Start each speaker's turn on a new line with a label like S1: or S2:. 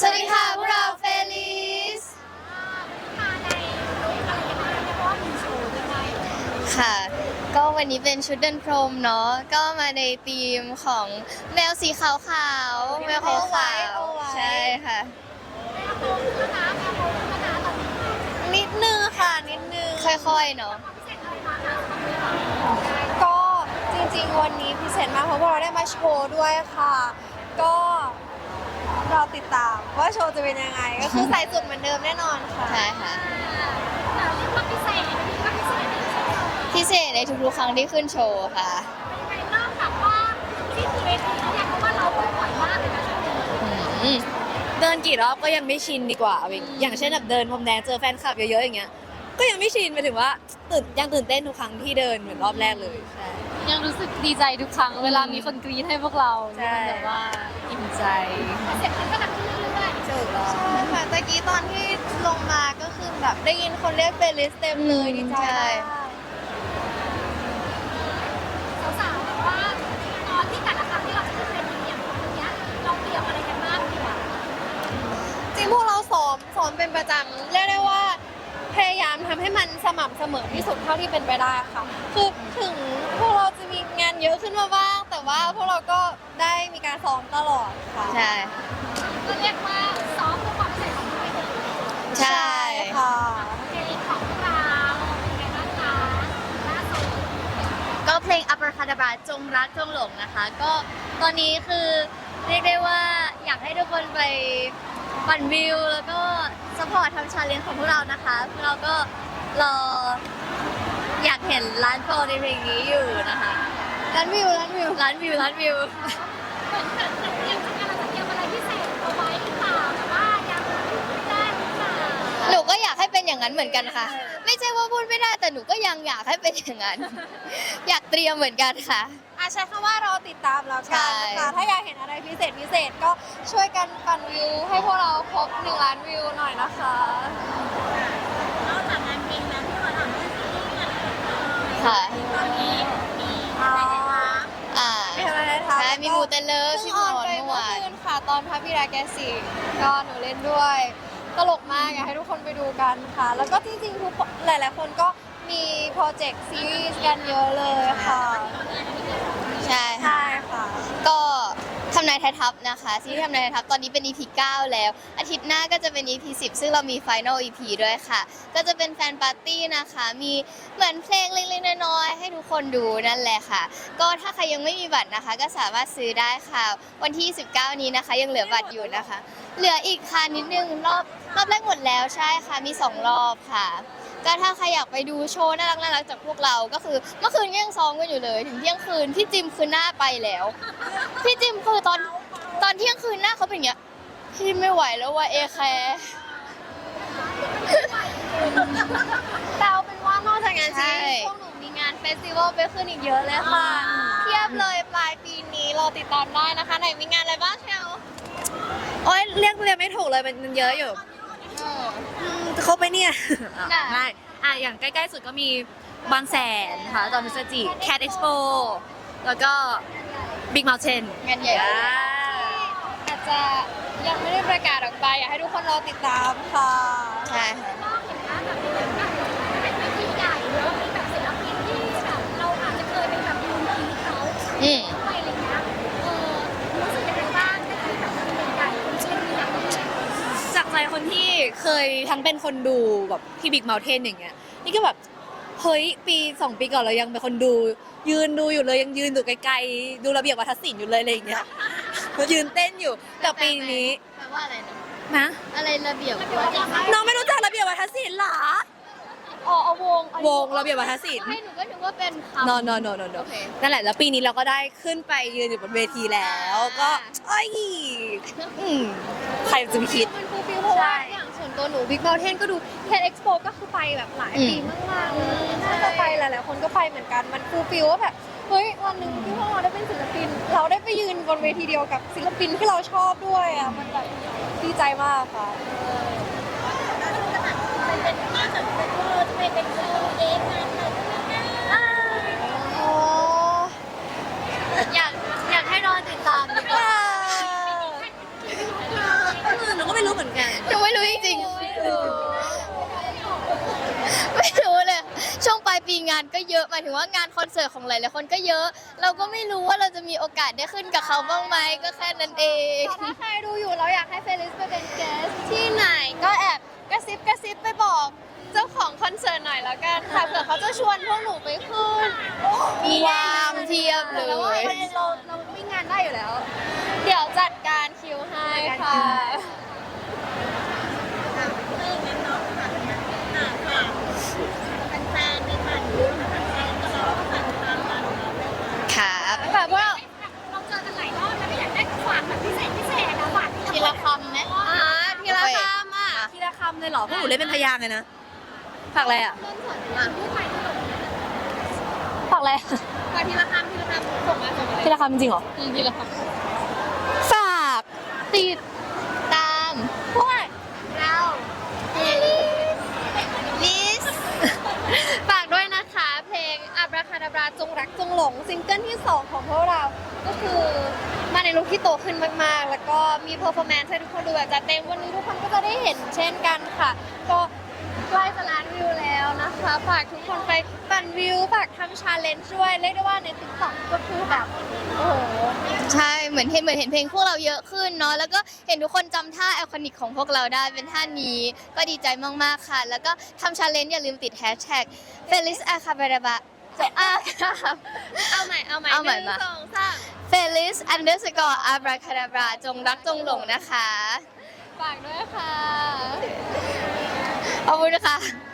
S1: สวัสดีค่ะ พวกเราเฟลิส
S2: มาในลุคอะไรกันบ้างเพราะว่ามีโชว์ด้วยไหม
S1: ค่ะ ก็วันนี้เป็นชุดเดินพรมเนาะ ก็มาในธีมของแมวสีขาวขาวๆแมวขาวขาวๆใช่ค่ะ
S2: โตขึ้นแล้วนะแม่โตขึ้นแล้วนะตอนนี้
S3: นิดนึงค่ะ นิดนึง
S1: ค่อยๆ เนาะ
S2: พิเศษอะไรมาคะสำหรับเรา
S3: ก็จริงๆ วันนี้พิเศษมากเพราะว่าเราได้มาโชว์ด้วยค่ะ ก็เราติดตามว่าโชว์จะเป็นยังไง ก็คือใส่สุดเหมือนเดิมแน่นอนค่ะ
S1: ใช่ค่ะ
S2: แต่เรียกว่าพิเศษอันนี้ก็พิเศษในโชว์
S1: พิเศษในทุกๆครั้งที่ขึ้นโชว์ค่ะ
S2: เป็นยังไงนอกจากว่าที่เวทีแล้วเนี่ยเพราะว่าเราบ่อยมากเลยนะช่วงนี้
S1: อืม
S3: เดินกี่รอบก็ยังไม่ชินดีกว่าเอาอีกอย่างเช่นแบบเดินพรมแดงเจอแฟนคลับเยอะๆอย่างเงี้ย ก็ยังไม่ชินไปถึงว่าตื่นยังตื่นเต้นทุกครั้งที่เดินเหมือนรอบแรกเลย ใช่
S4: ยังรู้สึกดีใจทุกครั้ง เวลามีคนกรี๊ดให้พวกเรา
S3: ใช่
S4: มันแบบว่าอิ่มใจ
S2: เสียงมันก็หนักขึ้นเรื่อยๆ
S3: ถูกต้อง
S5: ใช่ค่ะตะกี้ตอนที่ลงมาก็คือแบบได้ยินคนเรียกเฟลิสเต็มเลยดีใจ
S1: ใช่
S5: มาก
S2: มัน
S5: สม่ำเสมอที่สุดเท่าที่เป็นไปได้ค่ะ คือถึงพวกเราจะมีงานเยอะขึ้นมาบ้าง แต่ว่าพวกเราก็ได้มีการซ้อมตลอดค่ะ
S1: ใช่
S2: ก็เรียกว่าซ้อมเพื่อความพิเศษของเวที
S1: ใช่
S5: ค่ะ
S2: เพลงของเราเป็นไงบ้างคะล่าสุด
S1: ก็เพลง Upper c a d a b r a จงรักจงหลงนะคะ ก็ตอนนี้คือเรียกได้ว่าอยากให้ทุกคนไปปั่นวิว แล้วก็สปอร์ตทำชาเลนจ์ของพวกเรานะคะพวกเราก็ รออยากเห็นร้านโฟในเพลงนี้อยู่นะคะ
S5: ร้านวิวร้านวิว
S1: ร้านวิวร้านวิว
S2: เหมือนแบบจะเตรียมจะอะไรจะเตรียมอะไรพิเศษเอาไว้หรือเปล่าแต่ว่ายังไม่ได้หรือเปล่า
S1: หนูก็อยากให้เป็นอย่างนั้นเหมือนกันค่ะ ไม่ใช่ว่าพูดไม่ได้แต่หนูก็ยังอยากให้เป็นอย่างนั้น อยากเตรียมเหมือนกันค่ะ
S5: อาใช้คำว่าเราติดตามแล้วกันนะ
S1: ใช่
S5: คะถ้าอยากเห็นอะไรพิเศษพิเศษก็ช่วยกันปั่นวิวให้พวกเราครบ1ล้านวิวหน่อยนะคะ
S1: ค่ะ
S2: ตอนนี้มีอะไรนะคะ
S1: อ่า
S5: มีอะไรนะคะ
S1: ใช่มีมูเตเลอร์
S5: เพิ่
S1: ชิ
S5: ง
S1: ม
S5: อ
S1: อ
S5: อน
S1: น
S5: ไป
S1: เมื่อ
S5: เมื่อ
S1: วาน
S5: คืนค่ะ ตอนพระบิดาแกสีก็หนูเล่นด้วย ตลกมากอยากให้ทุกคนไปดูกันค่ะ แล้วก็จริงๆทุกคนหลาย ๆ คนก็มีโปรเจกต์ซีรีส์กันเยอะเลยค่ะ
S1: ใช่
S5: ใช่ค่ะ
S1: ก็ ทำนายไทยทัพนะคะซีรีส์ทำนายไทยทัพตอนนี้เป็น EP 9 แล้ว อาทิตย์หน้าก็จะเป็น EP 10 ซึ่งเรามี Final EP ด้วยค่ะ ก็จะเป็นแฟนปาร์ตี้นะคะ มีเหมือนเพลงเล็กๆน้อยๆให้ทุกคนดูนั่นแหละค่ะ ก็ถ้าใครยังไม่มีบัตรนะคะ ก็สามารถซื้อได้ค่ะ วันที่ 19 นี้นะคะ ยังเหลือบัตรอยู่นะคะ เหลืออีกค่ะนิดนึงรอบรอบแรกหมดแล้วใช่ค่ะมี 2 รอบค่ะ ก็ถ้าใครอยากไปดูโชว์น่ารักน่ารักจากพวกเรา ก็คือเมื่อคืนก็ยังซ้อมกันอยู่เลย ถึงเที่ยงคืนพี่จิมคือหน้าไปแล้วพี่จิมคือตอนตอนเที่ยงคืนหน้าเขาเป็นอย่างเงี้ยพี่ไม่ไหวแล้วว่าเอแคร์
S5: แต่เอาเป็นว่านอกจากงานซีรี
S1: ใช่
S5: ส์พวกหนูมีงานเฟสติวัลไปขึ้นอีกเยอะเลยค่ะ เทียบเลยปลายปีนี้รอติดตามได้นะคะ ไหนมีงานอะไรบ้างเชียว
S3: โอ้ยเรียกเรียกไม่ถูกเลยมันมันเยอะอยู่อืม จะครบไหมเนี่ย
S1: น่ะ
S3: ไม่อะอย่างใกล้ๆสุดก็มีบางแสนค่ะตอนพฤศจิก Cat Expo แล้วก็ Big Mountain
S1: งานใหญ่
S3: อ่า
S5: อาจจะยังไม่ได้ประกาศออกไป อยากให้ทุกคนรอติดตามค่ะ
S1: ใช่า
S2: กใจ
S3: คนที่เคยทั้งเป็นคนดูแบบที่ Big Mountain อย่างเงี้ยนี่ก็แบบเฮ้ยปีสองปีก่อนเรายังเป็นคนดู ยืนดูอยู่เลยยังยืนอยู่ไกลๆดูระเบียบวัฒนศิลป์อยู่เลยอะไรอย่างเงี้ยก็ยืนเต้นอยู่แต่ปีนี้
S1: แปลว่าอะไรนะ
S3: นะ
S1: อะไรระเบียบวัฒน
S3: น้องไม่รู้จักระเบียบวัฒนศิลป์เหรอ
S5: อ๋อเอาวง
S3: วงระเบียบวัฒนศิลป์
S1: ให้หนูก็นึกว่าเป็นคำ
S3: no no no no no
S1: โอเค
S3: นั่นแหละ แล้วปีนี้เราก็ได้ขึ้นไปยืนอยู่บนเวทีแล้วก็เอ้ยอืมใครจะไปคิด
S5: มันฟูลฟิลเพราะว่าอย่างส่วนตัวหนูบิ๊ก u ม t เทนก็ดูเทนเอ็กซ์โปก็คือไปแบบหลายปีมากๆเลยน่าจะไปหลายๆคนก็ไปเหมือนกัน มันฟูลฟิลว่าแบบ เฮ้ย วันหนึ่งที่พวกเราได้เป็นศิลปิน เราได้ไปยืนบนเวทีเดียวกับศิลปินที่เราชอบด้วยอะ มันแบบดีใจมากค่ะ
S2: เป็น อขอยากอยากให้รอติดตามดีกว่าหนูก็ไม่รู้เห
S5: มื
S1: อนกันหนูไม่รู้จริงๆรู้ไม่รู้เลย
S3: ช่วงปลา
S1: ยปีงานก็เยอะหมาถึงว่างานคอนเสิร์ตของหลายๆคนก็เยอะ เราก็ไม่รู้ว่าเราจะมีโอกาสได้ขึ้นกับเขาบ้างไหมก็แค่นั้นเอง แต่
S5: ถ้าใครดูอยู่เราอยากให้เฟลิสไปเป็นเกสที่ไหนก็แอบกระซิบกระซิบไปบอก เสิร์ตหน่อยแล้วกันค่ะเผื่อเขาจะชวนพวกหนูไปขึ้น
S1: ว่างเทียบเล
S5: แต่ว่ายเราเราวิ่งงานได้อยู่แล้วเดี๋ยวจัดการคิวให้ค่ะ
S1: ครับ
S5: แบบว่า
S2: เราเจอกันหลายรอบแล้วก็อยากได้ฝากแบบพิเศษพิเศษนะฝาก
S1: ทีละคำไหม
S5: อ่าทีละคำอะ
S3: ทีละคำเลยเหรอพวกหนูเล่นเป็นพยางค์เลยนะ ฝากอะไรอะ
S2: ผู้ใหม่ที่เรา
S3: ฝากอะไรอะ
S5: ฝากทีละคำทีละคำส่งมาส่งมา
S3: ทีละคำจริงเหรอ
S4: ทีละค
S3: ฝากติด
S1: ตาม
S5: พวกเรา
S1: ลิส
S5: ฝากด้วยนะคะ เพลงอับราคาดาบราจงรักจงหลงซิงเกิลที่ 2 ของพวกเรา ก็คือมาในลุคที่โตขึ้นมาก ๆ แล้วก็มีเพอร์ฟอร์แมนซ์ให้ทุกคนดูแบบจัดเต็มวันนี้ทุกคนก็จะได้เห็นเช่นกันค่ะ ก็ ใกล้จะล้านวิวแล้วนะคะ ฝากทุกคนไปปั่นวิว ฝากทำชาเลนจ์ด้วย เรียกได้ว่าในติ๊กต็อกก็คือแบบ โอ้โห
S1: ใช่เหมือนเห็นเหมือนเห็นเพลงพวกเราเยอะขึ้นเนาะแล้วก็เห็นทุกคนจำท่าไอคอนิกของพวกเราได้เป็นท่านี้ ก็ดีใจมากๆค่ะ แล้วก็ทำชาเลนจ์อย่าลืมติดแฮชแท็ก Feliz a c a b a r a b a อะ
S5: เอาใหม่ เอาใหม่
S1: เอาใหม่
S5: นึ่ง
S1: มา
S5: สองสาม
S1: Feliz underscore abracadabra จงรักจงหลงนะคะ
S5: ฝากด้วยค่ะ
S1: ขอบคุณค่ะ